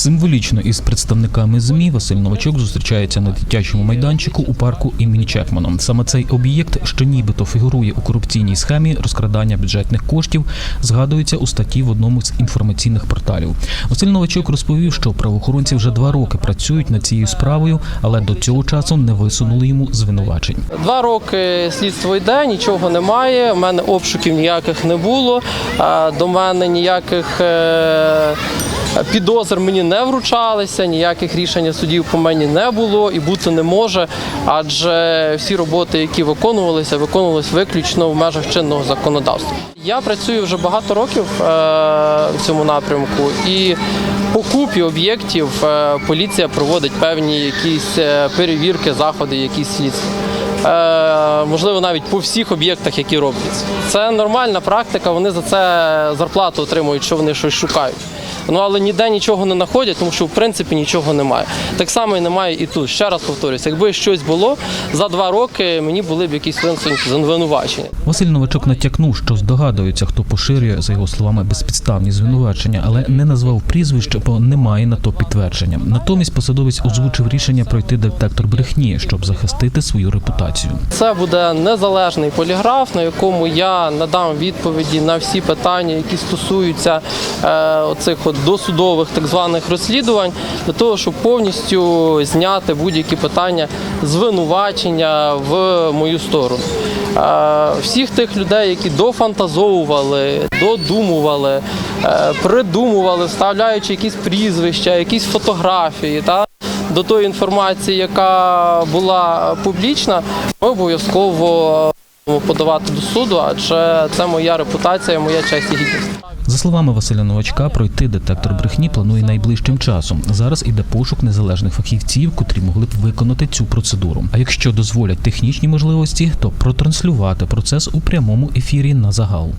Символічно із представниками ЗМІ Василь Новачок зустрічається на дитячому майданчику у парку імені Чекмана. Саме цей об'єкт, що нібито фігурує у корупційній схемі розкрадання бюджетних коштів, згадується у статті в одному з інформаційних порталів. Василь Новачок розповів, що правоохоронці вже два роки працюють над цією справою, але до цього часу не висунули йому звинувачень. Два роки слідство йде, нічого немає. У мене обшуків ніяких не було. До мене ніяких е, підозр мені не вручалися, ніяких рішень судів по мені не було і бути не може. Адже всі роботи, які виконувалися, виконувалися виключно в межах чинного законодавства. Я працюю вже багато років е, в цьому напрямку і по купі об'єктів е, поліція проводить певні якісь е, перевірки, заходи, якісь слідства. Е, можливо, навіть по всіх об'єктах, які робляться. Це нормальна практика. Вони за це зарплату отримують, що вони щось шукають. Ну але ніде нічого не знаходять, тому що в принципі нічого немає. Так само і немає і тут. Ще раз повторюсь, якби щось було за два роки, мені були б якісь звинувачення. Василь Новачок натякнув, що здогадується, хто поширює за його словами безпідставні звинувачення, але не назвав прізвище, бо немає на то підтвердження. Натомість посадовець озвучив рішення пройти детектор брехні, щоб захистити свою репутацію. Це буде незалежний поліграф, на якому я надам відповіді на всі питання, які стосуються е, оцих от досудових так званих розслідувань, для того, щоб повністю зняти будь-які питання звинувачення в мою сторону. Е, всіх тих людей, які дофантазовували, додумували, е, придумували, вставляючи якісь прізвища, якісь фотографії. Та, до тої інформації, яка була публічна, ми обов'язково подавати до суду, адже це моя репутація, моя честь і гідність. За словами Василя Новачка, пройти детектор брехні планує найближчим часом. Зараз іде пошук незалежних фахівців, котрі могли б виконати цю процедуру. А якщо дозволять технічні можливості, то протранслювати процес у прямому ефірі на загал.